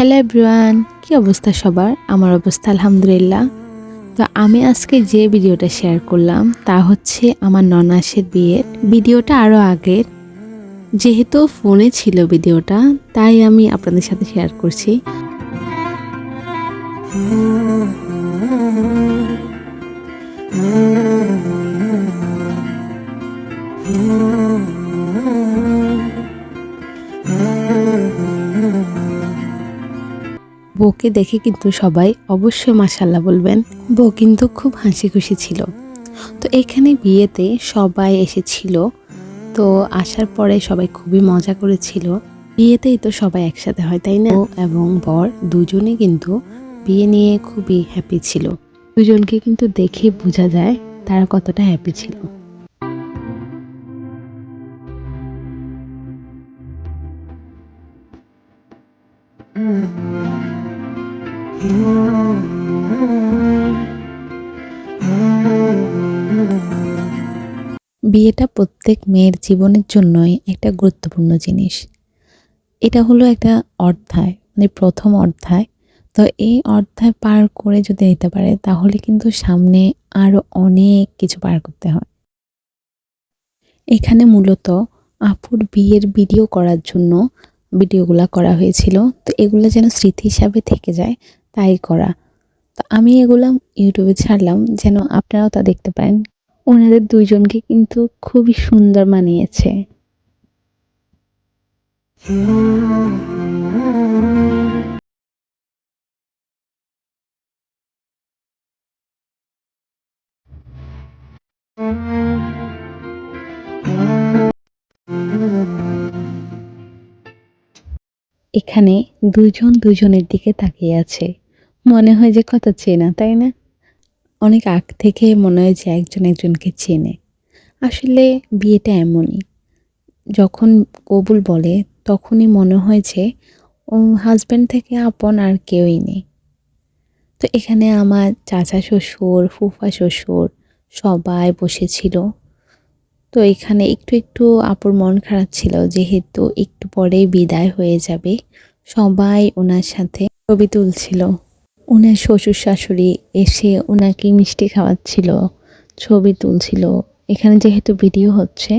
Hello everyone কি অবস্থা সবার? আমার অবস্থা আলহামদুলিল্লাহ। তো আমি আজকে যে ভিডিওটা শেয়ার করলাম, তা হচ্ছে আমার ননাসের বিয়ের। ভিডিওটা আরও আগের। যেহেতু ফোনে ছিল ভিডিওটা, তাই আমি আপনাদের সাথে শেয়ার করছি। বউকে দেখে কিন্তু সবাই অবশ্যই মাসাল্লাহ বলবেন। বউ কিন্তু খুব হাসি খুশি ছিল। তো এখানে বিয়েতে সবাই এসেছিল। তো আসার পরে সবাই খুবই মজা করেছিল। বিয়েতেই তো সবাই একসাথে হয়, তাই না? এবং বর দুজনে কিন্তু বিয়ে নিয়ে খুবই হ্যাপি ছিল। দুজনকে কিন্তু দেখে বোঝা যায় তারা কতটা হ্যাপি ছিল। বিয়েটা প্রত্যেক মেয়ের জীবনের জন্যই একটা গুরুত্বপূর্ণ জিনিস। এটা হলো একটা অধ্যায় মানে প্রথম অধ্যায়। তো এই অধ্যায় পার করে যদি নিতে পারে, তাহলে কিন্তু সামনে আরও অনেক কিছু পার করতে হয়। এখানে মূলত আপুর বিয়ের ভিডিও করার জন্য ভিডিওগুলো করা হয়েছিল। তো এগুলো যেন স্মৃতি হিসাবে থেকে যায় তাই করা। তো আমি এগুলো ইউটিউবে ছাড়লাম যেন আপনারাও তা দেখতে পারেন। ওনাদের দুইজনকে কিন্তু খুবই সুন্দর মানিয়েছে। এখানে দুজন দুজনের দিকে তাকিয়ে আছে। মনে হয় যে কত চেনা, তাই না? অনেক আগ থেকে মনে হয় যে একজন একজনকে চেনে। আসলে বিয়েটা এমনই। যখন কবুল বলে, তখনই মনে হয় যে হাজব্যান্ড থেকে আপন আর কেউই নেই। তো এখানে আমার চাচা শ্বশুর, ফুফা শ্বশুর সবাই বসেছিল। তো এখানে একটু একটু আপুর মন খারাপ ছিল, যেহেতু একটু পরেই বিদায় হয়ে যাবে। সবাই ওনার সাথে ছবি তুলছিল। ওনার শ্বশুর শাশুড়ি এসে ওনাকে মিষ্টি খাওয়াচ্ছিল, ছবি তুলছিল। এখানে যেহেতু ভিডিও হচ্ছে।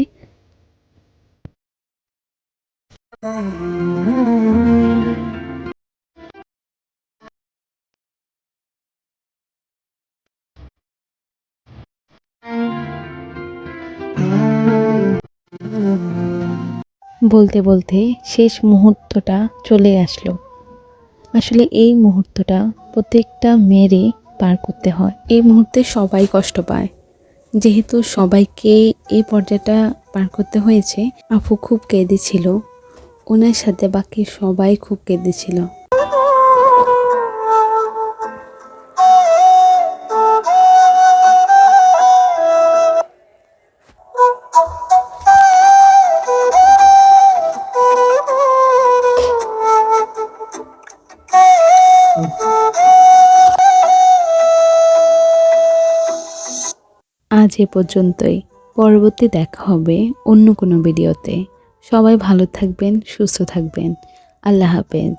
বলতে বলতে শেষ মুহূর্তটা চলে আসলো। আসলে এই মুহূর্তটা প্রত্যেকটা মেয়েরই পার করতে হয়। এই মুহূর্তে সবাই কষ্ট পায়। যেহেতু সবাইকে এই পর্যায়টা পার করতে হয়েছে, আপু খুব কেঁদেছিল। ওনার সাথে বাকি সবাই খুব কেঁদেছিল। আজ এ পর্যন্তই। পরবর্তী দেখা হবে অন্য কোনো ভিডিওতে। সবাই ভালো থাকবেন, সুস্থ থাকবেন। আল্লাহ হাফেজ।